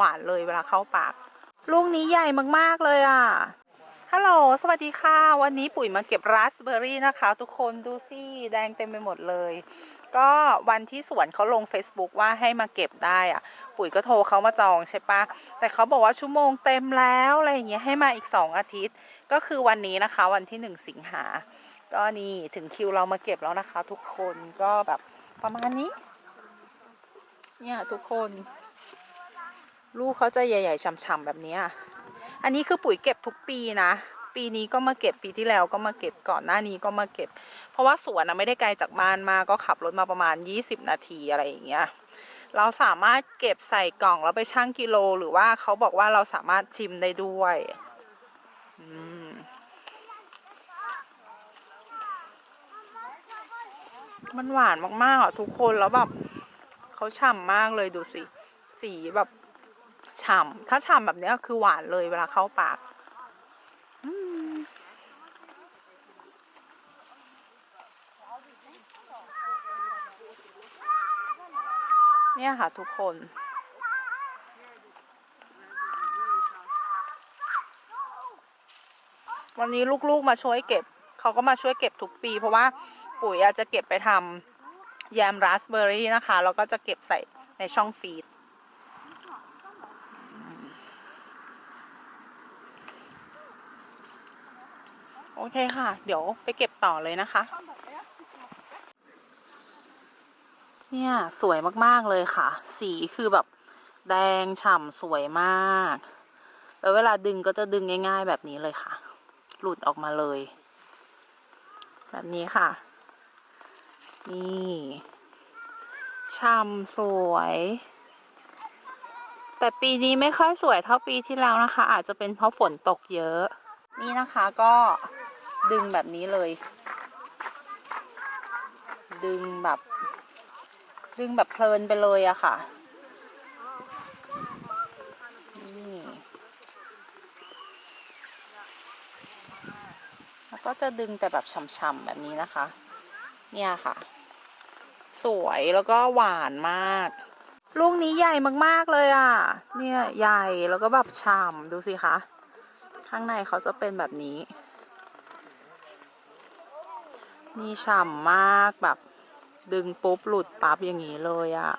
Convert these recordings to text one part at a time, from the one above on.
หวานเลยเวลาเข้าปาก ลูกนี้ใหญ่มากๆเลยอะฮัลโหลสวัสดีค่ะ วันนี้ปุ๋ยมาเก็บราสเบอร์รี่นะคะ ทุกคนดูสิแดงเต็มไปหมดเลย ก็วันที่สวนเขาลง Facebook ว่าให้มาเก็บได้อะ ปุ๋ยก็โทรเขามาจองใช่ปะแต่เขาบอกว่าชั่วโมงเต็มแล้วอะไรอย่างเงี้ยให้มาอีก 2 อาทิตย์ ก็คือวันนี้นะคะ วันที่ 1 สิงหา ก็นี่ถึงคิวเรามาเก็บแล้วนะคะ ทุกคนก็แบบประมาณนี้ เนี่ยทุกคน ลูกเขาจะใหญ่ๆฉ่ำๆแบบนี้อันนี้คือปุ๋ยเก็บทุกปีนะ ปีนี้ก็มาเก็บปีที่แล้วก็มาเก็บก่อนหน้านี้ก็มาเก็บ เพราะว่าสวนนะไม่ได้ไกลจากบ้านมากก็ขับรถมาประมาณ 20 นาทีอะไรอย่างเงี้ยเราสามารถเก็บใส่กล่องแล้วไปชั่งกิโล หรือว่าเขาบอกว่าเราสามารถชิมได้ด้วยมมันหวานมากๆอะทุกคนแล้วแบบเขาฉ่ำมากเลยดูสิ สีแบบ ฉ่ำถ้าฉ่ำแบบนี้คือหวานเลยเวลาเข้าปากเนี่ยค่ะทุกคน วันนี้ลูกๆมาช่วยเก็บ เขาก็มาช่วยเก็บทุกปี เพราะว่าปุ๋ยอาจจะเก็บไปทำแยมราสเบอร์รี่นะคะ แล้วก็จะเก็บใส่ในช่องฟีด โอเคค่ะ เดี๋ยวไปเก็บต่อเลยนะคะ เนี่ยสวยมากๆเลยค่ะ สีคือแบบแดงฉ่ำสวยมาก แล้วเวลาดึงก็จะดึงง่ายๆแบบนี้เลยค่ะ หลุดออกมาเลย แบบนี้ค่ะ นี่ฉ่ำสวย แต่ปีนี้ไม่ค่อยสวยเท่าปีที่แล้วนะคะ อาจจะเป็นเพราะฝนตกเยอะ นี่นะคะก็ ดึงแบบนี้เลย ดึงแบบ ดึงแบบเพลินไปเลยอะค่ะนี่แล้วก็จะดึงแต่แบบฉ่ำๆแบบนี้นะคะ เนี่ยค่ะ สวยแล้วก็หวานมาก ลูกนี้ใหญ่มากๆเลยอะเนี่ยใหญ่แล้วก็แบบฉ่ำดูสิคะ ข้างในเขาจะเป็นแบบนี้ นี่ฉ่ำมากแบบ ดึงปุ๊บหลุดปั๊บอย่างนี้เลยอะ่ะ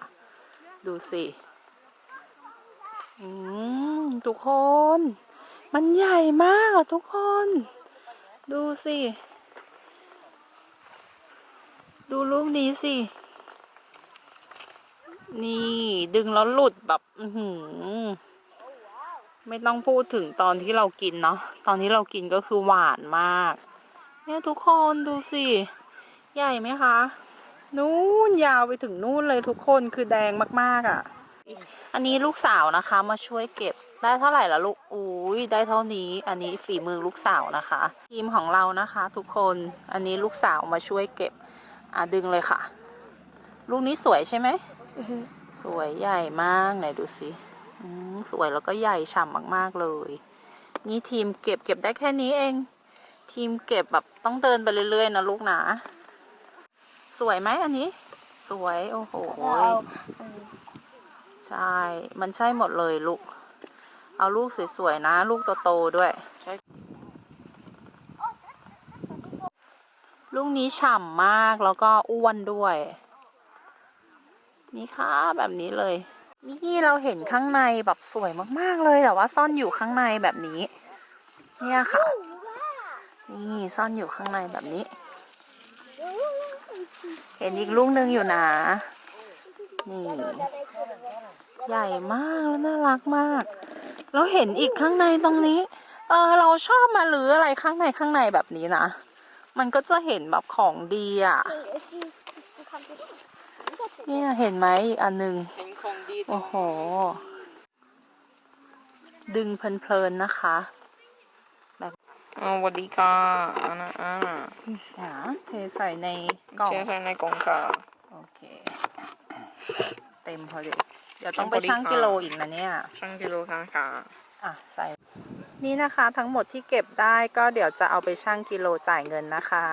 ดูสิทุกคน มันใหญ่มากอะทุกคน ดูสิ ดูลูกนี้สิ นี่ดึงแล้วหลุดแบบ อือหือไม่ต้องพูดถึงตอนที่เรากินเนาะ ตอนที่เรากินก็คือหวานมาก เนี่ยทุกคนดูสิ ใหญ่ไหมคะ นู่นยาวไปถึงนู่นเลยทุกคนคือแดงมากๆอะ่ะ อันนี้ลูกสาวนะคะมาช่วยเก็บได้เท่าไหร่ละลูก อุ้ยได้เท่านี้ อันนี้ฝีมือลูกสาวนะคะ ทีมของเรานะคะ ทุกคน อันนี้ลูกสาวมาช่วยเก็บ อะดึงเลยค่ะ ลูกนี้สวยใช่ไหม สวยใหญ่มากไหนดูสิสวยแล้วก็ใหญ่ฉ่ำมาก ๆ เลย นี่ทีมเก็บเก็บได้แค่นี้เอง ทีมเก็บแบบต้องเดินไปเรื่อยๆนะลูกนะ สวยไหมอันนี้ สวย โอ้โห ใช่ มันใช่หมดเลยลูก เอาลูกสวยๆนะ ลูกโตๆด้วย ลูกนี้ฉ่ำมากแล้วก็อ้วนด้วย นี่ค่ะ แบบนี้เลย นี่เราเห็นข้างในแบบสวยมากๆเลยแต่ว่าซ่อนอยู่ข้างในแบบนี้ เนี่ยค่ะ นี่ซ่อนอยู่ข้างในแบบนี้ เห็นอีกลูกหนึ่งอยู่นะ นี่ ใหญ่มากแล้วน่ารักมากเราเห็นอีกข้างในตรงนี้ เออเราชอบมาลืออะไรข้างในข้างในแบบนี้นะ มันก็จะเห็นแบบของดีอะ เนี่ยเห็นไหมอีกอันหนึ่งเห็นของดีโอ้โห ดึงเพลินๆนะคะ อ๋อสวัสดีค่ะอันนะอ่าอ่าเทใส่ในกล่องเชื่อใส่ในกล่องค่ะ โอเค เต็มพอดีเดี๋ยวต้องไปชั่งกิโลอีกนะเนี่ยช่างกิโลค่ะค่ะอะใส่ นี่นะคะทั้งหมดที่เก็บได้ก็เดี๋ยวจะเอาไปชั่งกิโลจ่ายเงินนะคะ